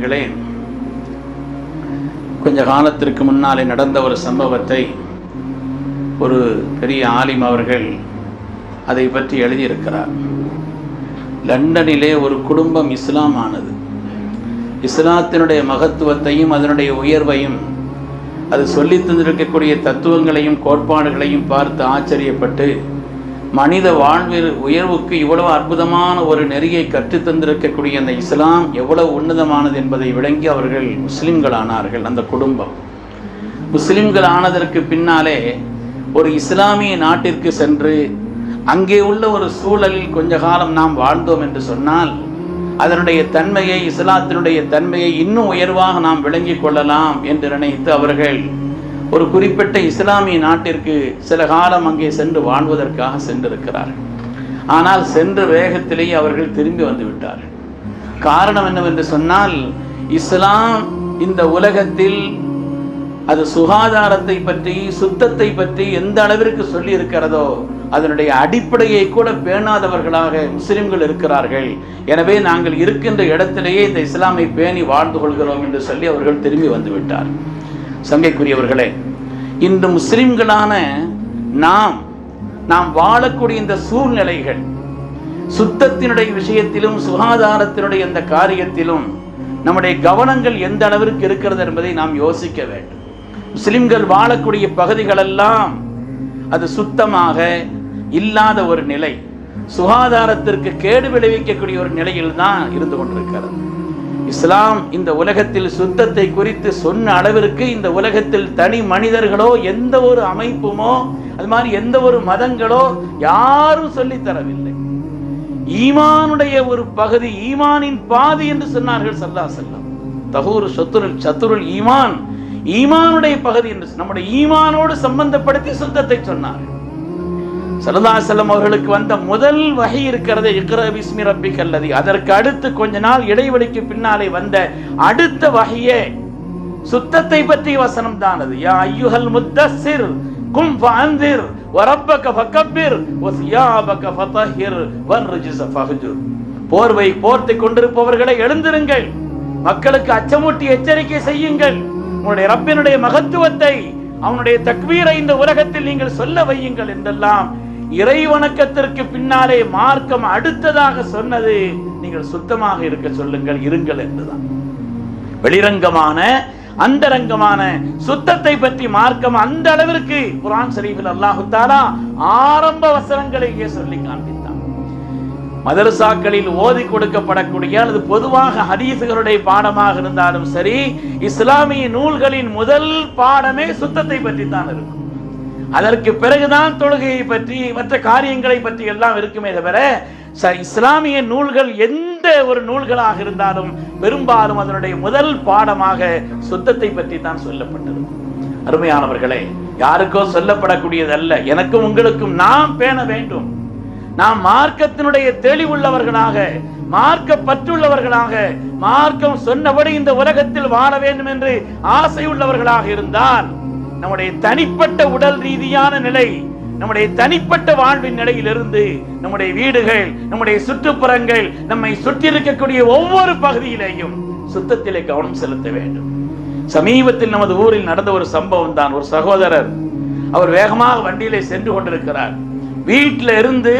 ஆலிம்களே கொஞ்ச காலத்திற்கு முன்னாலே நடந்த ஒரு சம்பவத்தை ஒரு பெரிய ஆலிம் அவர்கள் அதை பற்றி எழுதியிருக்கிறார். லண்டனிலே ஒரு குடும்பம் இஸ்லாம் ஆனது இஸ்லாத்தினுடைய மகத்துவத்தையும் அதனுடைய உயர்வையும் அது சொல்லி தந்திருக்கக்கூடிய தத்துவங்களையும் கோட்பாடுகளையும் பார்த்து ஆச்சரியப்பட்டு மனித வாழ்வில் உயர்வுக்கு இவ்வளவு அற்புதமான ஒரு நெறியை கற்றுத் தந்திருக்கக்கூடிய அந்த இஸ்லாம் எவ்வளவு உன்னதமானது என்பதை விளங்கி அவர்கள் முஸ்லிம்களானார்கள் அந்த குடும்பம். முஸ்லிம்கள் ஆனதற்கு பின்னாலே ஒரு இஸ்லாமிய நாட்டிற்கு சென்று அங்கே உள்ள ஒரு சூழலில் கொஞ்ச காலம் நாம் வாழ்ந்தோம் என்று சொன்னால் அதனுடைய தன்மையை இஸ்லாத்தினுடைய தன்மையை இன்னும் உயர்வாக நாம் விளங்கிக் கொள்ளலாம் என்று நினைத்து அவர்கள் ஒரு குறிப்பிட்ட இஸ்லாமிய நாட்டிற்கு சில காலம் அங்கே சென்று வாழ்வதற்காக சென்றிருக்கிறார்கள். ஆனால் சென்ற வேகத்திலேயே அவர்கள் திரும்பி வந்து விட்டார்கள். காரணம் என்னவென்று சொன்னால் இஸ்லாம் இந்த உலகத்தில் அது சுகாதாரத்தை பற்றி சுத்தத்தை பற்றி எந்த அளவிற்கு சொல்லி இருக்கிறதோ அதனுடைய அடிப்படையை கூட பேணாதவர்களாக முஸ்லிம்கள் இருக்கிறார்கள். எனவே நாங்கள் இருக்கின்ற இடத்திலேயே இந்த இஸ்லாமை பேணி வாழ்ந்து கொள்கிறோம் என்று சொல்லி அவர்கள் திரும்பி வந்துவிட்டார் சங்கைக்குரியவர்களே இன்று முஸ்லிம்களான நாம் நாம் வாழக்கூடிய இந்த சூழ்நிலைகள் சுத்தத்தினுடைய விஷயத்திலும் சுகாதாரத்தினுடைய இந்த காரியத்திலும் நம்முடைய கவனங்கள் எந்த அளவிற்கு இருக்கிறது என்பதை நாம் யோசிக்க வேண்டும். முஸ்லிம்கள் வாழக்கூடிய பகுதிகளெல்லாம் அது சுத்தமாக இல்லாத ஒரு நிலை. சுகாதாரத்திற்கு கேடு விளைவிக்கக்கூடிய ஒரு நிலையில் தான் இருந்து கொண்டிருக்கிறது. இஸ்லாம் இந்த உலகத்தில் சுத்தத்தை குறித்து சொன்ன அளவிற்கு இந்த உலகத்தில் தனி மனிதர்களோ எந்த ஒரு அமைப்புமோ அது மாதிரி எந்த ஒரு மதங்களோ யாரும் சொல்லித்தரவில்லை ஈமானுடைய ஒரு பகுதி ஈமானின் பாதி என்று சொன்னார்கள் சல்லா செல்லம். தகூர் சத்துருல் சத்துருல் ஈமான். ஈமானுடைய பகுதி என்று நம்முடைய ஈமானோடு சம்பந்தப்படுத்தி சுத்தத்தை சொன்னார்கள். சல்லா செல்லம் அவர்களுக்கு வந்த முதல் வகை இருக்கிறது இக்ர ரப்பி கல்லதி அதற்கு அடுத்து கொஞ்ச நாள் இடைவெளிக்கு பின்னாலே வந்த அடுத்த வகையே சுத்தத்தை பற்றிய வசனம் தான் அது. யா ஐயுஹல் முத்தசிர் கும் ஃபஅந்திர் வரப்பக ஃபகப்பிர் வசியாபக ஃபதஹிர் வர்ஜஸ ஃபஹஜுர். போர்வை போர்த்து கொண்டிருப்பவர்களை எழுந்திருங்கள். மக்களுக்கு அச்சமூட்டி எச்சரிக்கை செய்யுங்கள். உங்களுடைய ரப்பினுடைய மகத்துவத்தை அவனுடைய தக்வீரை இந்த உலகத்தில் நீங்கள் சொல்ல வையுங்கள் என்றெல்லாம் இறை வணக்கத்திற்கு பின்னாலே மார்க்கம் அடுத்ததாக சொன்னது நீங்கள் சுத்தமாக இருக்க சொல்லுங்கள் இருங்கள் என்றுதான். வெளிரங்கமான அந்தரங்கமான சுத்தத்தை பற்றி மார்க்கம் அந்த அளவிற்கு குரான் ஷரீஃபில் அல்லாஹு தாரா ஆரம்ப வசனங்களையே சொல்லி காண்பித்தான். மதரசாக்களில் ஓதி கொடுக்கப்படக்கூடிய அல்லது பொதுவாக ஹதீசுகளுடைய பாடமாக இருந்தாலும் சரி இஸ்லாமிய நூல்களின் முதல் பாடமே சுத்தத்தை பற்றி தான் இருக்கும். அதற்கு பிறகுதான் தொழுகையை பற்றி மற்ற காரியங்களை பற்றி எல்லாம் இருக்குமே தவிர ச- இஸ்லாமிய நூல்கள் எந்த ஒரு நூல்களாக இருந்தாலும் பெரும்பாலும் அதனுடைய முதல் பாடமாக சுத்தத்தை பற்றி தான் சொல்லப்பட்டது. அருமையானவர்களே யாருக்கோ சொல்லப்படக்கூடியதல்ல. எனக்கும் உங்களுக்கும் நாம் பேண வேண்டும். நாம் மார்க்கத்தினுடைய தெளிவுள்ளவர்களாக மார்க்க பற்றுள்ளவர்களாக மார்க்கம் சொன்னபடி இந்த உலகத்தில் வாழ வேண்டும் என்று ஆசை உள்ளவர்களாக இருந்தால் நம்முடைய தனிப்பட்ட உடல் ரீதியான நிலை நம்முடைய தனிப்பட்ட வாழ்வின் நிலையிலிருந்து நம்முடைய வீடுகள் நம்முடைய சுற்றுப்புறங்கள் நம்மை சுற்றி இருக்கக்கூடிய ஒவ்வொரு பகுதியிலேயும் சுத்தத்திலே கவனம் செலுத்த வேண்டும். சமீபத்தில் நமது ஊரில் நடந்த ஒரு சம்பவம் தான். ஒரு சகோதரர் அவர் வேகமாக வண்டியிலே சென்று கொண்டிருக்கிறார். வீட்டில இருந்து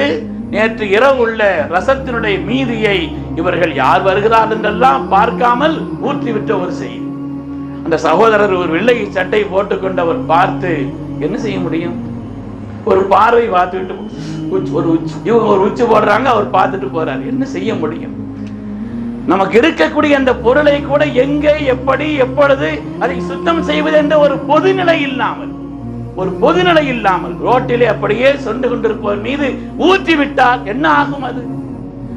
நேற்று இரவு உள்ள ரசத்தினுடைய மீதியை இவர்கள் யார் வருகிறார் என்றெல்லாம் பார்க்காமல் ஊற்றிவிட்ட ஒரு செய்தி. அந்த சகோதரர் ஒரு வெள்ளை சட்டை போட்டுக்கொண்டு அவர் பார்த்து என்ன செய்ய முடியும்? ஒரு பார்வை பார்த்துக்கிட்டு உச்- ஒரு உச்சி இவங்க ஒரு உச்சி போடுறாங்க அவர் பார்த்துட்டு போறாரு. என்ன செய்ய முடியும்? நமக்கு இருக்கக்கூடிய அந்த பொருளை கூட எங்கே எப்படி எப்பொழுது அதை சுத்தம் செய்வது என்ற ஒரு பொதுநிலை இல்லாமல் ஒரு பொதுநிலை இல்லாமல் ரோட்டிலே அப்படியே சொண்டு கொண்டிருப்பவர் மீது ஊற்றி விட்டால் என்ன ஆகும் அது?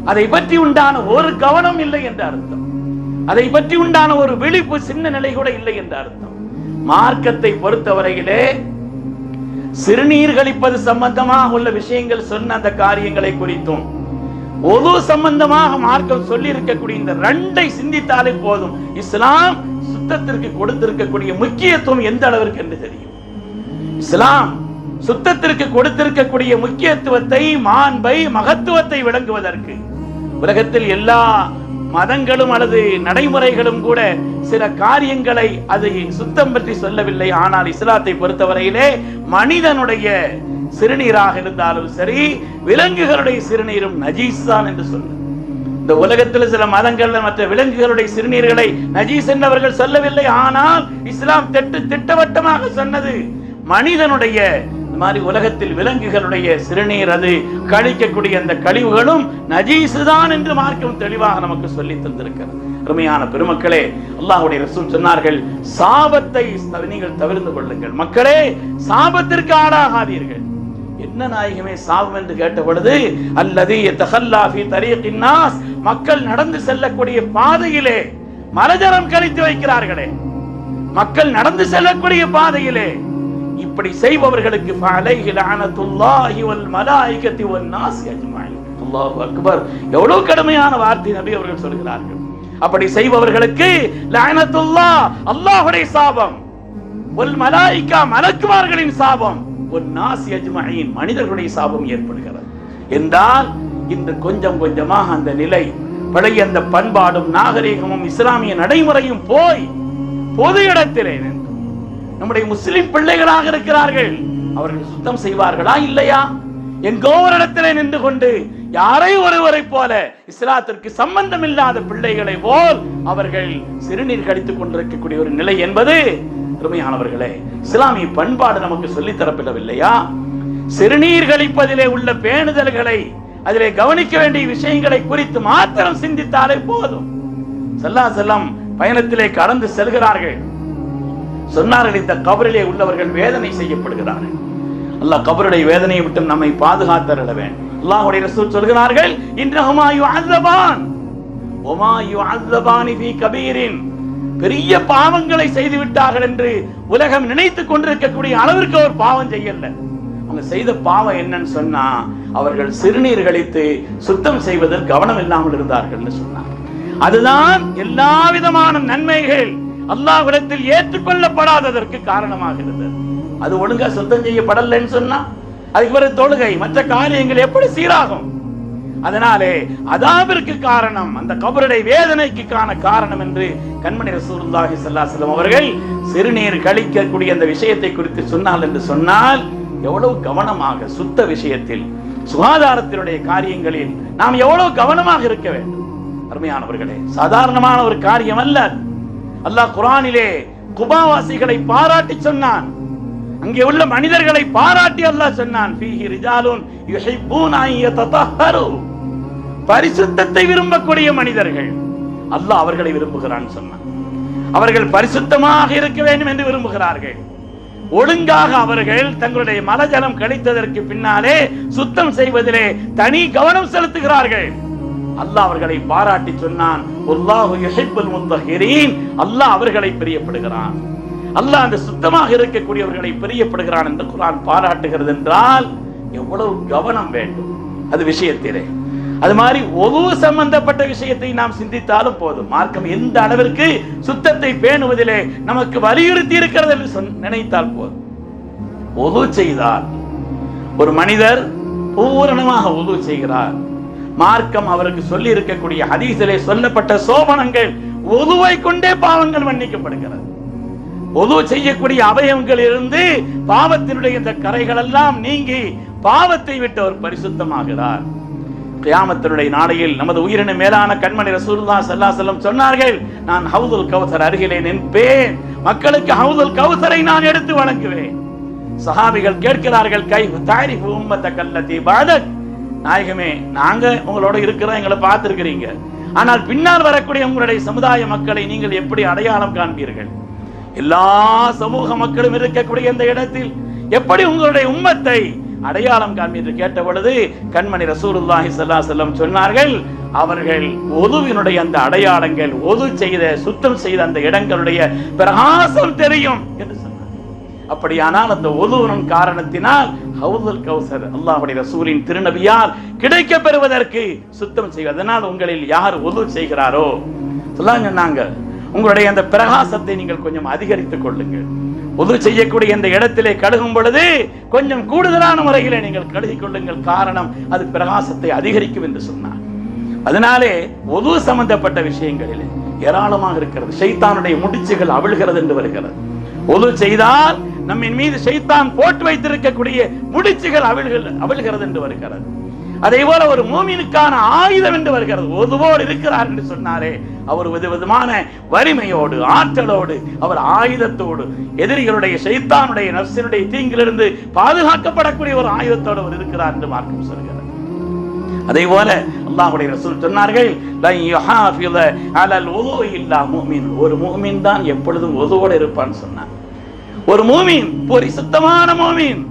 அதை பற்றி உண்டான ஒரு கவனம் இல்லை என்ற அர்த்தம். அதை பற்றி உண்டான ஒரு விழிப்பு சின்ன நிலை கூட இல்லை என்ற அர்த்தம். மார்க்கத்தை பொறுத்தவரையிலே சிறுநீர் கழிப்பது சம்பந்தமாக உள்ள விஷயங்கள் சொன்ன அந்த காரியங்களை குறித்தும் ஒது சம்பந்தமாக மார்க்கம் சொல்லி இருக்கக்கூடிய இந்த ரெண்டை சிந்தித்தாலே போதும். இஸ்லாம் சுத்தத்திற்கு கொடுத்திருக்கக்கூடிய முக்கியத்துவம் எந்த அளவிற்கு என்று தெரியும். இஸ்லாம் சுத்தத்திற்கு கொடுத்திருக்கக்கூடிய முக்கியத்துவத்தை மாண்பை மகத்துவத்தை விளங்குவதற்கு உலகத்தில் எல்லா மதங்களும் அல்லது நடைமுறைகளும் கூட சில காரியங்களை அதை சுத்தம் பற்றி சொல்லவில்லை. ஆனால் இஸ்லாத்தை பொறுத்தவரையிலே மனிதனுடைய சிறுநீராக இருந்தாலும் சரி விலங்குகளுடைய சிறுநீரும் நஜீஸ் தான் என்று சொல்லு இந்த உலகத்தில் சில மதங்கள்ல மற்ற விலங்குகளுடைய சிறுநீர்களை நஜீஸ் என்றவர்கள் சொல்லவில்லை. ஆனால் இஸ்லாம் திட்டு திட்டவட்டமாக சொன்னது மனிதனுடைய மாதிரி உலகத்தில் விலங்குகளுடைய சிறுநீர் அது கழிக்கக்கூடிய அந்த கழிவுகளும் நஜீசு தான் என்று மார்க்கம் தெளிவாக நமக்கு சொல்லி தந்திருக்கிறது. அருமையான பெருமக்களே அல்லாஹுடைய ரசூல் சொன்னார்கள் சாபத்தை நீங்கள் தவிர்த்து கொள்ளுங்கள். மக்களே சாபத்திற்கு ஆளாகாதீர்கள். என்ன நாயகமே சாபம் என்று கேட்ட பொழுது அல்லது தகல்லாஃபி தரீகின் மக்கள் நடந்து செல்லக்கூடிய பாதையிலே மலஜரம் கழித்து வைக்கிறார்களே. மக்கள் நடந்து செல்லக்கூடிய பாதையிலே இப்படி செய்பவர்களுக்கு அக்பர். எவ்வளவு கடுமையான வார்த்தை நபி அவர்கள் சொல்கிறார்கள். அப்படி செய்பவர்களுக்கு லஅனத்துல்லாஹ் அல்லாஹுடைய சாபம். ஒல் மலாய்க்கா மலக்குமார்களின் சாபம். ஒன் நாசி அஜ்மஈன் மனிதர்களுடைய சாபம் ஏற்படுகிறது. என்றால் இன்று கொஞ்சம் கொஞ்சமாக அந்த நிலை பழைய அந்த பண்பாடும் நாகரிகமும் இஸ்லாமிய நடைமுறையும் போய் பொது இடத்திலே நின்று நம்முடைய முஸ்லிம் பிள்ளைகளாக இருக்கிறார்கள். அவர்கள் சுத்தம் செய்வார்களா இல்லையா? எங்கோ ஒரு இடத்திலே நின்று கொண்டு யாரை ஒருவரை போல இஸ்லாத்திற்கு சம்பந்தம் இல்லாத பிள்ளைகளை போல் அவர்கள் சிறுநீர் கடித்துக் கொண்டிருக்கக்கூடிய ஒரு நிலை என்பது அருமையானவர்களே இஸ்லாமிய பண்பாடு நமக்கு சொல்லித் தரப்படவில்லையா? சிறுநீர் கழிப்பதிலே உள்ள பேணுதல்களை அதிலே கவனிக்க வேண்டிய விஷயங்களை குறித்து மாத்திரம் சிந்தித்தாலே போதும். செல்லா செல்லம் பயணத்திலே கடந்து செல்கிறார்கள். சொன்னார்கள் இந்த கபரிலே உள்ளவர்கள் வேதனை செய்யப்படுகிறார்கள். அல்லாஹ் கபருடைய வேதனையை விட்டு நம்மை பாதுகாத்தருள வேண்டும். அல்லாஹுடைய ரசூல் சொல்கிறார்கள் இன்றஹுமா யுஅzzபான் ஒமா யுஅzzபானி ஃபீ கபீரின். பெரிய பாவங்களை செய்து விட்டார்கள் என்று உலகம் நினைத்துக் கொண்டிருக்கக்கூடிய அளவிற்கு அவர் பாவம் செய்யல. அவங்க செய்த பாவம் என்னன்னு சொன்னா அவர்கள் சிறுநீர் கழித்து சுத்தம் செய்வதில் கவனம் இல்லாமல் இருந்தார்கள் சொன்னார் அதுதான் எல்லா விதமான நன்மைகள். அல்லாஹ்விடத்தில் ஏற்றுக்கொள்ளப்படாததற்கு காரணமாக இருந்தது அது ஒழுங்கா சுத்தம் செய்யப்படலைன்னு சொன்னா அதுக்கு பிறகு தொழுகை மற்ற காரியங்கள் எப்படி சீராகும்? அதனாலே அதாவிற்கு காரணம் அந்த கபருடைய வேதனைக்கு காண காரணம் என்று கண்மணி ரசூலுல்லாஹி ஸல்லல்லாஹு அவர்கள் சிறுநீர் கழிக்கக்கூடிய அந்த விஷயத்தை குறித்து சொன்னால் என்று சொன்னால் எவ்வளவு கவனமாக சுத்த விஷயத்தில் சுகாதாரத்தினுடைய காரியங்களில் நாம் எவ்வளவு கவனமாக இருக்க வேண்டும். அருமையானவர்களே சாதாரணமான ஒரு காரியம் அல்ல அல்லாஹ் குரானிலே குபாவாசிகளை பாராட்டி சொன்னான். அங்கே உள்ள மனிதர்களை பாராட்டி அல்லாஹ் சொன்னான். ஃபீஹி ரிஜாலுன் யுஹிப்பூன அன் பரிசுத்தத்தை விரும்பக்கூடிய மனிதர்கள். அல்லாஹ் அவர்களை விரும்புகிறான் சொன்னான். அவர்கள் பரிசுத்தமாக இருக்க வேண்டும் என்று விரும்புகிறார்கள். ஒழுங்காக அவர்கள் தங்களுடைய மலஜலம் கழித்ததற்கு பின்னாலே சுத்தம் செய்வதிலே தனி கவனம் செலுத்துகிறார்கள். அல்லாஹ் அவர்களை பாராட்டி சொன்னான் அல்லாஹ் அவர்களை பிரியப்படுகிறான். அல்லாஹ் அந்த சுத்தமாக இருக்கக்கூடியவர்களை பிரியப்படுகிறான் என்று குரான் பாராட்டுகிறது என்றால் எவ்வளவு கவனம் வேண்டும். அது விஷயத்திலே. அது மாதிரி ஒவ்வொரு சம்பந்தப்பட்ட விஷயத்தை நாம் சிந்தித்தாலும் போதும். மார்க்கம் எந்த அளவிற்கு சுத்தத்தை பேணுவதிலே நமக்கு வலியுறுத்தி இருக்கிறது என்று நினைத்தால் போதும். ஒது செய்தால் ஒரு மனிதர் பூரணமாக உது செய்கிறார். மார்க்கம் அவருக்கு சொல்லி இருக்கக்கூடிய ஹதீசிலே சொல்லப்பட்ட சோபனங்கள் ஒதுவை கொண்டே பாவங்கள் மன்னிக்கப்படுகிறது. ஒது செய்யக்கூடிய அவயவங்களிலிருந்து பாவத்தினுடைய இந்த கரைகள் எல்லாம் நீங்கி பாவத்தை விட்டு அவர் பரிசுத்தமாகிறார். கியாமத்தினுடைய நாளையில் நமது உயிரின மேலான கண்மணி ரசூல்லா ஸல்லல்லாஹு செல்லம் சொன்னார்கள் நான் ஹவுதுல் கவுசர் அருகிலே நிற்பேன். மக்களுக்கு ஹவுதுல் கவுசரை நான் எடுத்து வழங்குவேன். சஹாபிகள் கேட்கிறார்கள் கை தாரிஃபு உம்மத்த கல்லத்தி பாதக் நாயகமே நாங்க உங்களோட இருக்கிறோம் எங்களை பார்த்திருக்கிறீங்க. ஆனால் பின்னால் வரக்கூடிய உங்களுடைய சமுதாய மக்களை நீங்கள் எப்படி அடையாளம் காண்பீர்கள்? எல்லா சமூக மக்களும் இருக்கக்கூடிய இந்த இடத்தில் எப்படி உங்களுடைய உம்மத்தை அடையாளம் காண்பி என்று கேட்ட பொழுது கண்மணி ரசூருல்லாஹி சல்லா செல்லம் சொன்னார்கள் அவர்கள் ஒதுவினுடைய அந்த அடையாளங்கள் ஒது செய்த சுத்தம் செய்த அந்த இடங்களுடைய பிரகாசம் தெரியும் என்று சொன்னார் அப்படியானால் அந்த ஒதுவனும் காரணத்தினால் ஹவுதல் கௌசர் அல்லாஹுடைய ரசூலின் திருநபியால் கிடைக்க பெறுவதற்கு சுத்தம் செய்வது அதனால் உங்களில் யார் ஒது செய்கிறாரோ? சொல்லாங்க நாங்க. உங்களுடைய அந்த பிரகாசத்தை நீங்கள் கொஞ்சம் அதிகரித்துக் கொள்ளுங்கள். உது செய்யக்கூடிய இந்த இடத்திலே கழுகும் பொழுது கொஞ்சம் கூடுதலான முறையிலே நீங்கள் கழுகிக் கொள்ளுங்கள். காரணம் அது பிரகாசத்தை அதிகரிக்கும் என்று சொன்னார். அதனாலே ஒது சம்பந்தப்பட்ட விஷயங்களில் ஏராளமாக இருக்கிறது. சைத்தானுடைய முடிச்சுகள் அவிழ்கிறது என்று வருகிறது. ஒது செய்தால் நம்மின் மீது ஷைத்தான் போட்டு வைத்திருக்கக்கூடிய முடிச்சுகள் அவிழ்கள் அவிழ்கிறது என்று வருகிறது. அதே போல ஒரு மூமினுக்கான ஆயுதம் என்று வருகிறது. ஒதுவோடு இருக்கிறார் என்று சொன்னாரே அவர் வித விதமான வலிமையோடு ஆற்றலோடு அவர் ஆயுதத்தோடு எதிரிகளுடைய சைத்தானுடைய நப்சினுடைய தீங்கிலிருந்து பாதுகாக்கப்படக்கூடிய ஒரு ஆயுதத்தோடு அவர் இருக்கிறார் என்று மார்க்கம் சொல்கிறார் அதே போல அல்லாஹுடைய ரசூல் சொன்னார்கள் ஒரு மூமின் தான் எப்பொழுதும் ஒதுவோடு இருப்பான்னு சொன்னார். ஒரு மூமின் பரிசுத்தமான மூமின்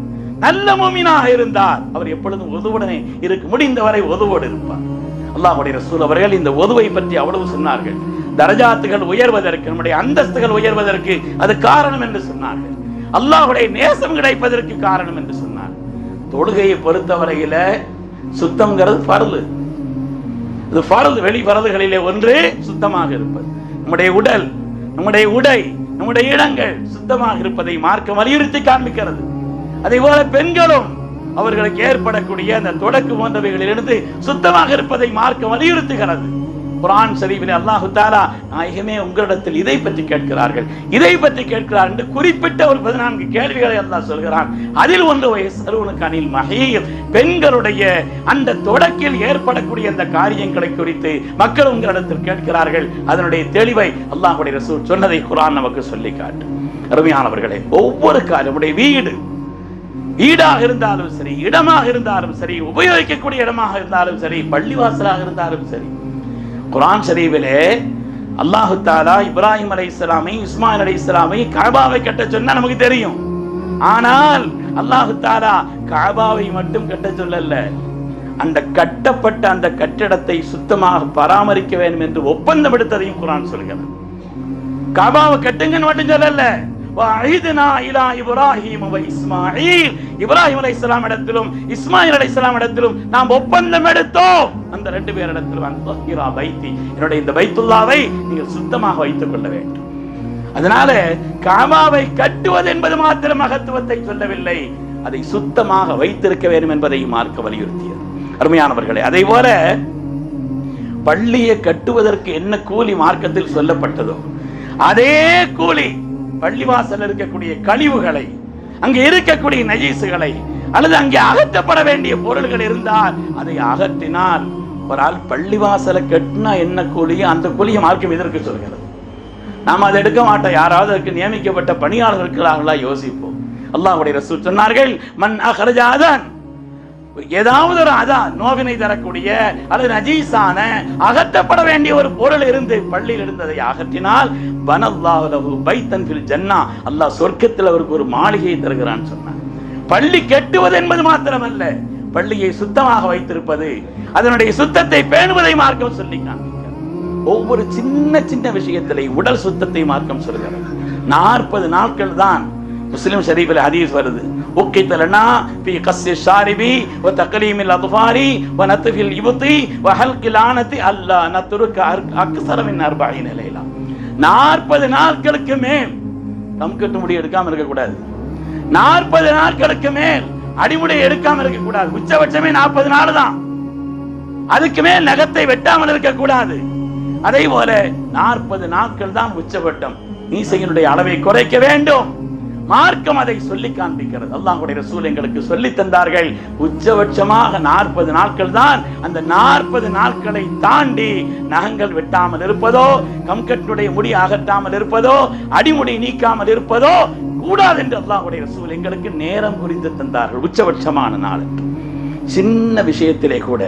நல்ல மூமினாக இருந்தார் அவர் எப்பொழுதும் உதவுடனே இருக்கு முடிந்தவரை உதவோடு இருப்பார். அல்லாஹுடைய ரசூல் அவர்கள் இந்த உதவை பற்றி அவ்வளவு சொன்னார்கள். தரஜாத்துகள் உயர்வதற்கு நம்முடைய அந்தஸ்துகள் உயர்வதற்கு அது காரணம் என்று சொன்னார்கள். அல்லாஹுடைய நேசம் கிடைப்பதற்கு காரணம் என்று சொன்னார். தொழுகையை பொறுத்தவரையில சுத்தம்ங்கிறது பரலு இது பரது வெளி பரதுகளிலே ஒன்று சுத்தமாக இருப்பது. நம்முடைய உடல் நம்முடைய உடை நம்முடைய இடங்கள் சுத்தமாக இருப்பதை மார்க்க வலியுறுத்தி காண்பிக்கிறது. அதே போல பெண்களும் அவர்களுக்கு ஏற்படக்கூடிய அந்த தொடக்கு போன்றவைகளிலிருந்து சுத்தமாக இருப்பதை மார்க்கம் வலியுறுத்துகிறது. குரான் சரிவில் அல்லாஹு தாலா நாயகமே உங்களிடத்தில் இதை பற்றி கேட்கிறார்கள். இதை பற்றி கேட்கிறார் என்று குறிப்பிட்ட ஒரு பதினான்கு கேள்விகளை அல்லாஹ் சொல்கிறான். அதில் ஒன்று வயசருவனுக்கு அணில் மகையில் பெண்களுடைய அந்த தொடக்கில் ஏற்படக்கூடிய அந்த காரியங்களை குறித்து மக்கள் உங்களிடத்தில் கேட்கிறார்கள். அதனுடைய தெளிவை அல்லாஹுடைய ரசூல் சொன்னதை குரான் நமக்கு சொல்லி காட்டு. அருமையானவர்களே ஒவ்வொரு காலம் வீடு வீடாக இருந்தாலும் சரி இடமாக இருந்தாலும் சரி உபயோகிக்கக்கூடிய இடமாக இருந்தாலும் சரி பள்ளிவாசலாக இருந்தாலும் சரி குரான் ஷரீஃபிலே அல்லாஹு தாலா இப்ராஹிம் அலை இஸ்லாமை இஸ்மாயில் அலை இஸ்லாமை காபாவை கட்ட சொன்னா நமக்கு தெரியும். ஆனால் அல்லாஹு தாலா காபாவை மட்டும் கட்ட சொல்லல அந்த கட்டப்பட்ட அந்த கட்டிடத்தை சுத்தமாக பராமரிக்க வேண்டும் என்று ஒப்பந்தம் எடுத்ததையும் குரான் சொல்கிறது. காபாவை கட்டுங்கன்னு மட்டும் சொல்லல வஅஹிதுனா இலா இப்ராஹீம் வ இஸ்மாயில் இப்ராஹிம் அலைஹிஸ்ஸலாம் இடத்திலும் இஸ்மாயில் அலைஹிஸ்ஸலாம் இடத்திலும் நாம் ஒப்பந்தம் எடுத்தோம் அந்த ரெண்டு பேர் இடத்திலும் அன்தஹிரா பைத்தி என்னுடைய இந்த பைத்துல்லாவை நீங்கள் சுத்தமாக வைத்துக் கொள்ள வேண்டும் அதனால காபாவை கட்டுவது என்பது மாத்திரம் மகத்துவத்தை சொல்லவில்லை அதை சுத்தமாக வைத்திருக்க வேண்டும் என்பதை மார்க்க வலியுறுத்தியது அருமையானவர்களே அதே போல பள்ளியை கட்டுவதற்கு என்ன கூலி மார்க்கத்தில் சொல்லப்பட்டதோ அதே கூலி பள்ளிவாசல் இருக்கக்கூடிய கழிவுகளை அங்கே இருக்கக்கூடிய நஜீசுகளை அல்லது அங்கே அகற்றப்பட வேண்டிய பொருள்கள் இருந்தால் அதை அகற்றினால் ஒரு ஆள் பள்ளிவாசலை கட்டினா என்ன கூலியோ அந்த கூலியை மார்க்கம் எதிர்க்க சொல்கிறது? நாம் அதை எடுக்க மாட்டோம். யாராவது அதற்கு நியமிக்கப்பட்ட பணியாளர்களாக யோசிப்போம். அல்லாஹ்வுடைய ரசூல் சொன்னார்கள் மன் அகரஜாதான் ஏதாவது ஒரு அதான் நோவினை தரக்கூடிய அல்லது நஜீஸான அகற்றப்பட வேண்டிய ஒரு பொருள் இருந்து பள்ளியில் இருந்ததை அகற்றினால் வனல்லாஹு பைத்தன் ஃபில் ஜன்னா. அல்லாஹ் சொர்க்கத்தில் அவருக்கு ஒரு மாளிகையை தருகிறான்னு சொன்னான். பள்ளி கெட்டுவது என்பது மாத்திரமல்ல பள்ளியை சுத்தமாக வைத்திருப்பது அதனுடைய சுத்தத்தை பேணுவதை மார்க்கம் சொல்லி ஒவ்வொரு சின்ன சின்ன விஷயத்திலே உடல் சுத்தத்தை மார்க்கம் சொல்கிறார் நாற்பது நாட்கள் தான் முஸ்லிம் ஷரீஃபில் ஹதீஸ் வருது. உக்கித் லனா في قص الشارب وتقليم الاظفار ونتف الابط وحلق العنة الا نترك اكثر من 40 ليله 40 நாட்களுக்கு மேல் கம் கட்டு முடி எடுக்காம இருக்க கூடாது 40 நாட்களுக்கு மேல் அடிமுடி எடுக்காம இருக்க கூடாது உச்சபட்சமே 40 நாள் தான் அதுக்கு மேல் நகத்தை வெட்டாமல் இருக்க கூடாது அதே போல 40 நாட்கள் தான் உச்சபட்டம் மீசையினுடைய அளவை குறைக்க வேண்டும் மார்க்கம் அதை சொல்லி காண்பிக்கிறது. அல்லாஹுடைய ரசூல் எங்களுக்கு சொல்லி தந்தார்கள். உச்சபட்சமாக நாற்பது நாட்கள் தான் அந்த நாற்பது நாட்களை தாண்டி நகங்கள் வெட்டாமல் இருப்பதோ கம்கட்டுடைய முடி அகற்றாமல் இருப்பதோ அடிமுடி நீக்காமல் இருப்பதோ கூடாது என்று அல்லாஹுடைய ரசூல் எங்களுக்கு நேரம் குறித்து தந்தார்கள். உச்சபட்சமான நாள் சின்ன விஷயத்திலே கூட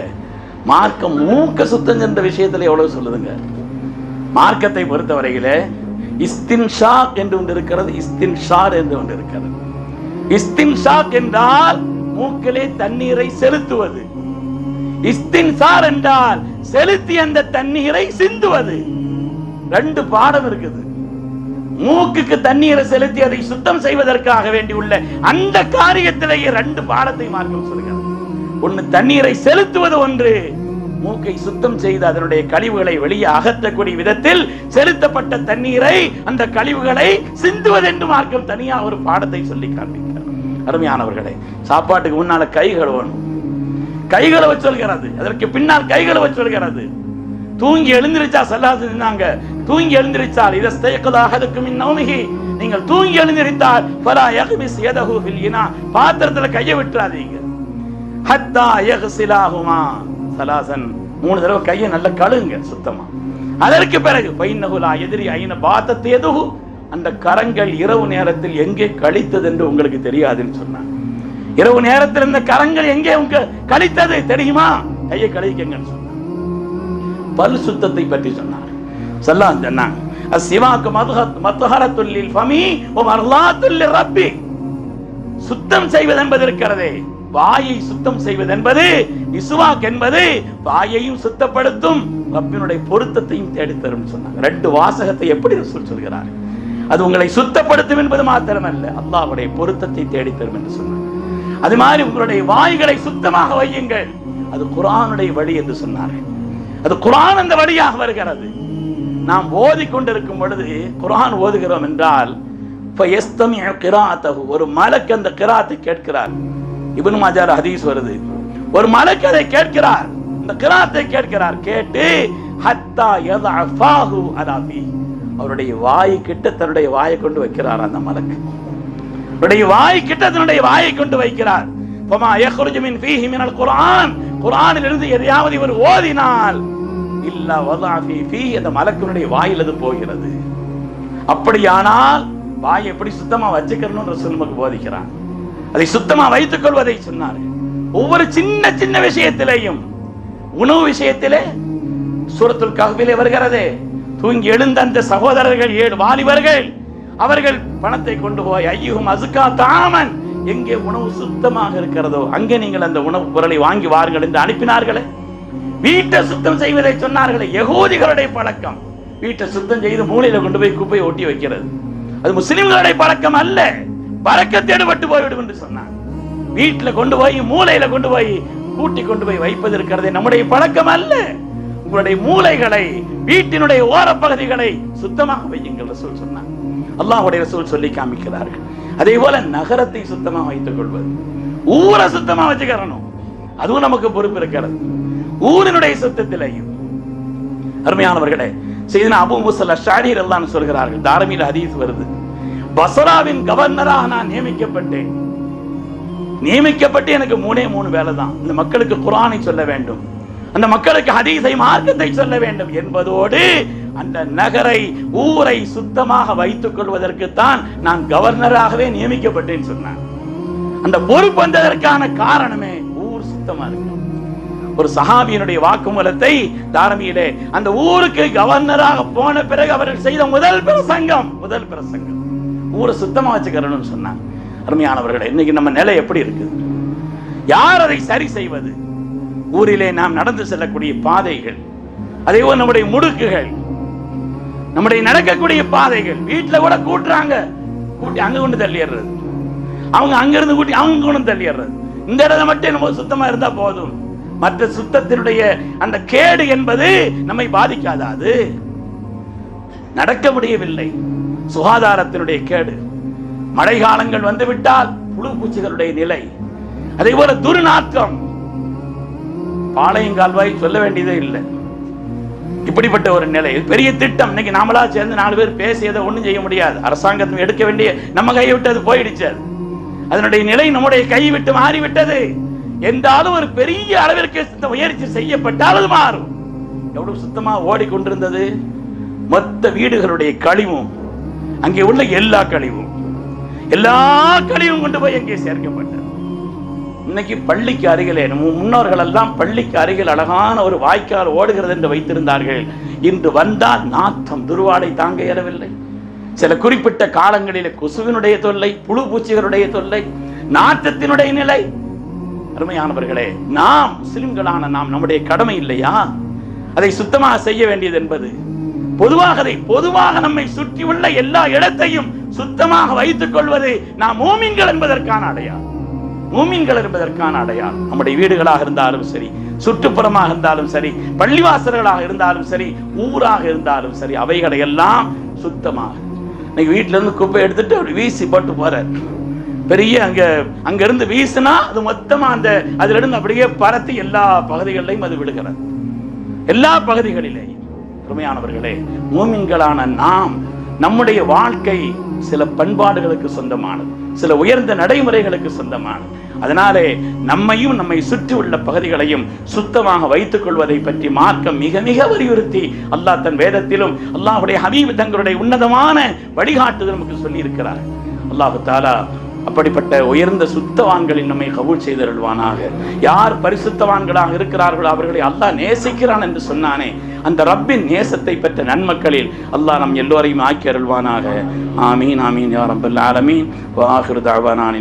மார்க்கம் மூக்க சுத்தம் சென்ற விஷயத்திலே எவ்வளவு சொல்லுதுங்க? மார்க்கத்தை பொறுத்தவரையிலே இஸ்தின்ஷாக் என்று ஒன்று இருக்கிறது இஸ்தின்ஷார் என்று ஒன்று இருக்கிறது. இஸ்தின்ஷாக் என்றால் மூக்கிலே தண்ணீரை செலுத்துவது. இஸ்தின்சார் என்றால் செலுத்தி அந்த தண்ணீரை சிந்துவது. ரெண்டு பாடம் இருக்குது. மூக்குக்கு தண்ணீரை செலுத்தி அதை சுத்தம் செய்வதற்காக வேண்டியுள்ள அந்த காரியத்திலேயே ரெண்டு பாடத்தை மார்க்கம் சொல்கிறது. ஒன்னு தண்ணீரை செலுத்துவது ஒன்று மூக்கை சுத்தம் செய்து அதனுடைய கழிவுகளை வெளியே அகற்றக்கூடிய விதத்தில் செலுத்தப்பட்ட தண்ணீரை அந்த கழிவுகளை சிந்துவதென்று மார்க்கம் தனியாக ஒரு பாடத்தை சொல்லி காண்பிக்கிறார் அருமையானவர்களே சாப்பாட்டுக்கு முன்னால கை கழுவணும். கைகளை வச்சு சொல்கிறது. அதற்கு பின்னால் கைகளை சொல்கிறது. தூங்கி எழுந்திருச்சா செல்லாது நின்னாங்க தூங்கி எழுந்திருச்சால் இதை ஸ்தேக்கதாக இருக்கும் இந்நௌமிகி நீங்கள் தூங்கி எழுந்திருந்தால் பலா யக்பிஸ் யதஹு ஃபில் பாத்திரத்துல கையை விட்டுறாதீங்க. ஹத்தா யக்ஸிலாஹுமா சலாசன். மூணு தடவை கையை நல்லா கழுங்க சுத்தமா. அதற்கு பிறகு பைன்னகுலா எதிரி ஐன பாத்தத்து எதுகு அந்த கரங்கள் இரவு நேரத்தில் எங்கே கழித்தது என்று உங்களுக்கு தெரியாதுன்னு சொன்னாங்க. இரவு நேரத்தில் இந்த கரங்கள் எங்கே உங்க கழித்தது தெரியுமா? கையை கழிக்கங்கன்னு சொன்னாங்க. பல் சுத்தத்தை பற்றி சொன்னார் சல்லா சொன்னாங்க. சிவாக்கு மதுஹத் மத்துஹரத்துல்லில் ஃபமி ஓ மர்லாத்துல்லில் ரப்பி. சுத்தம் செய்வது என்பது இருக்கிறதே. வாயை சுத்தம் செய்வது என்பது இசுவாக் என்பது வாயையும் சுத்தப்படுத்தும். ரப்பினுடைய பொருத்தத்தையும் தேடித்தரும் சொன்னாங்க. ரெண்டு வாசகத்தை எப்படி ரசூல் சொல்கிறார்? அது உங்களை சுத்தப்படுத்தும் என்பது மாத்திரமல்ல அல்லாவுடைய பொருத்தத்தை தேடித்தரும் என்று சொன்னார் அது மாதிரி உங்களுடைய வாய்களை சுத்தமாக வையுங்கள். அது குரானுடைய வழி என்று சொன்னார்கள். அது குரான் அந்த வழியாக வருகிறது. நாம் ஓதிக் கொண்டிருக்கும் பொழுது குரான் ஓதுகிறோம் என்றால் ஃபயஸ்தமிஉ கிராஅத்தஹு. ஒரு மலக்கு அந்த கிராத்தை கேட்கிறார். இப்னு மாஜார் ஹதீஸ் வருது. ஒரு மலக்கு அதை கேட்கிறார். இந்த கிராத்தை கேட்கிறார். கேட்டு ஹத்தா யதஃபாஹு அலாபி அவருடைய வாய் கிட்ட தன்னுடைய வாயை கொண்டு வைக்கிறார் அந்த மலக்கு. அவருடைய வாய் கிட்ட தன்னுடைய வாயை கொண்டு வைக்கிறார். ஃபமா யஹ்ருஜு மின் ஃபீஹி மினல் குர்ஆன். குர்ஆனில் இருந்து எதையாவது இவர் ஓதினால் இல்லா வதா ஃபீ ஃபீ. அந்த மலக்கினுடைய வாயில் அது போகிறது. அப்படியானால் வாய் எப்படி சுத்தமா வச்சுக்கணும்னு ரசூல் நமக்கு போதிக்கிறான். அதை சுத்தமா வைத்துக் கொள்வதை சொன்னார். ஒவ்வொரு சின்ன சின்ன விஷயத்திலேயும் உணவு விஷயத்திலே சூரத்துல் கஹ்பிலே வருகிறது. தூங்கி எழுந்த அந்த சகோதரர்கள் ஏழு வாலிபர்கள் அவர்கள் பணத்தை கொண்டு போய் ஐயும் அசுக்கா தாமன் எங்கே உணவு சுத்தமாக இருக்கிறதோ அங்கே நீங்கள் அந்த உணவு பொருளை வாங்கி வாருங்கள் என்று அனுப்பினார்களே. வீட்டை சுத்தம் செய்வதை சொன்னார்களே யகூதிகளுடைய பழக்கம். வீட்டை சுத்தம் செய்து மூலையில கொண்டு போய் குப்பையை ஒட்டி வைக்கிறது. அது முஸ்லிம்களுடைய பழக்கம் அல்ல. பறக்கத்தேடு பட்டு போய்விடும் என்று சொன்னான். வீட்டுல கொண்டு போய் மூலையில கொண்டு போய் கூட்டி கொண்டு போய் வைப்பது இருக்கிறது நம்முடைய பழக்கம் அல்ல. உங்களுடைய மூளைகளை வீட்டினுடைய ஓரப்பகுதிகளை சுத்தமாக வையுங்கள் ரசூல் சொன்னான். அல்லாஹுடைய ரசூல் சொல்லி காமிக்கிறார்கள். அதே போல நகரத்தை சுத்தமாக வைத்துக் கொள்வது. ஊரை சுத்தமா வச்சுக்கிறணும். அதுவும் நமக்கு பொறுப்பு இருக்கிறது. ஊரினுடைய சுத்தத்திலையும். அருமையானவர்களே செய்தனா அபு முசல் அஷாரி அல்லான்னு சொல்கிறார்கள். தாரமியில் ஹதீஸ் வருது. பசராவின் கவர்னராக நான் நியமிக்கப்பட்டேன். நியமிக்கப்பட்டு எனக்கு மூணே மூணு வேலை தான் இந்த மக்களுக்கு குரானை சொல்ல வேண்டும். அந்த மக்களுக்கு ஹதீஸை மார்க்கத்தை சொல்ல வேண்டும் என்பதோடு அந்த நகரை ஊரை சுத்தமாக வைத்துக் கொள்வதற்குத்தான் நான் கவர்னராகவே நியமிக்கப்பட்டேன்னு சொன்னேன் அந்த பொறுப்பு வந்ததற்கான காரணமே ஊர் சுத்தமா இருக்கு. ஒரு சஹாபியினுடைய வாக்குமூலத்தை தாரமியிலே அந்த ஊருக்கு கவர்னராக போன பிறகு அவர்கள் செய்த முதல் பிரசங்கம் முதல் பிரசங்கம். ஊரை சுத்தமா வச்சுக்கிறேன்னு சொன்னாங்க. அருமையானவர்களே இன்னைக்கு நம்ம நிலை எப்படி இருக்குது? யார் அதை சரி செய்வது? ஊரிலே நாம் நடந்து செல்லக்கூடிய பாதைகள் அதே போல் நம்முடைய முடுக்குகள் நம்முடைய நடக்கக்கூடிய பாதைகள் வீட்டுல கூட கூட்டுறாங்க. கூட்டி அங்க கொண்டு தள்ளிடுறது. அவங்க அங்க இருந்து கூட்டி அவங்க கொண்டு தள்ளிடுறது. இந்த இடத்துல மட்டும் நம்ம சுத்தமா இருந்தா போதும். மற்ற சுத்தத்தினுடைய அந்த கேடு என்பது நம்மை பாதிக்காதாது நடக்க முடியவில்லை. சுகாதாரத்தினுடைய கேடு. மழை காலங்கள் வந்துவிட்டால் புழு பூச்சிகளுடைய நிலை. அதே போல துர்நாற்றம். பாளையங்கால்வாய் சொல்ல வேண்டியதே இல்லை. இப்படிப்பட்ட ஒரு நிலை. பெரிய திட்டம். இன்னைக்கு நாமளா சேர்ந்து நாலு பேர் பேசியதை ஒன்றும் செய்ய முடியாது. அரசாங்கத்தை எடுக்க வேண்டிய நம்ம கையை விட்டு அது போயிடுச்சு அது. அதனுடைய நிலை நம்முடைய கை விட்டு மாறிவிட்டது. என்றாலும் ஒரு பெரிய அளவிற்கு இந்த முயற்சி செய்யப்பட்டால் அது மாறும். எவ்வளவு சுத்தமா ஓடிக்கொண்டிருந்தது. மொத்த வீடுகளுடைய கழிவும். அங்கே உள்ள எல்லா கழிவும் எல்லா கழிவும் கொண்டு போய் அங்கே சேர்க்கப்பட்டது. இன்னைக்கு பள்ளிக்கு அருகிலே முன்னோர்கள் எல்லாம் பள்ளிக்கு அருகில் அழகான ஒரு வாய்க்கால் ஓடுகிறது என்று வைத்திருந்தார்கள். இன்று வந்தால் நாத்தம் துருவாடை தாங்க இயலவில்லை. சில குறிப்பிட்ட காலங்களில் கொசுவினுடைய தொல்லை புழு பூச்சிகளுடைய தொல்லை நாற்றத்தினுடைய நிலை. அருமையானவர்களே நாம் முஸ்லிம்களான நாம் நம்முடைய கடமை இல்லையா? அதை சுத்தமாக செய்ய வேண்டியது என்பது பொதுவாக அதை பொதுவாக நம்மை சுற்றியுள்ள எல்லா இடத்தையும் சுத்தமாக வைத்துக் கொள்வது நாம் மூமின்கள் என்பதற்கான அடையாளம். மூமின்கள் என்பதற்கான அடையாளம். நம்முடைய வீடுகளாக இருந்தாலும் சரி சுற்றுப்புறமாக இருந்தாலும் சரி பள்ளிவாசல்களாக இருந்தாலும் சரி ஊராக இருந்தாலும் சரி அவைகளை எல்லாம் சுத்தமாக. இன்னைக்கு வீட்டுல இருந்து குப்பை எடுத்துட்டு அப்படி வீசி போட்டு போறார். பெரிய அங்க அங்க இருந்து வீசினா அது மொத்தமா அந்த அதுல இருந்து அப்படியே பறத்து எல்லா பகுதிகளிலையும் அது விழுகிறது. எல்லா பகுதிகளிலேயும். அருமையானவர்களே மூமின்களான நாம் நம்முடைய வாழ்க்கை சில பண்பாடுகளுக்கு சொந்தமானது சில உயர்ந்த நடைமுறைகளுக்கு சொந்தமானது. அதனாலே நம்மையும் நம்மை சுற்றி உள்ள பகுதிகளையும் சுத்தமாக வைத்துக் கொள்வதை பற்றி மார்க்கம் மிக மிக வலியுறுத்தி அல்லாஹ் தன் வேதத்திலும் அல்லாஹுடைய ஹபீப் தங்களுடைய உன்னதமான வழிகாட்டுதல் நமக்கு சொல்லி இருக்கிறார் அல்லாஹு தாலா அப்படிப்பட்ட உயர்ந்த சுத்தவான்களின் நம்மை கபூல் செய்தருள்வானாக. யார் பரிசுத்தவான்களாக இருக்கிறார்களோ அவர்களை அல்லாஹ் நேசிக்கிறான் என்று சொன்னானே. அந்த ரப்பின் நேசத்தை பெற்ற நன்மக்களில் அல்லாஹ் நம் எல்லோரையும் ஆக்கி அருள்வானாக. ஆமீன் ஆமீன் யார் ரப்பல் ஆலமீன். வாஹிரு தாவானான்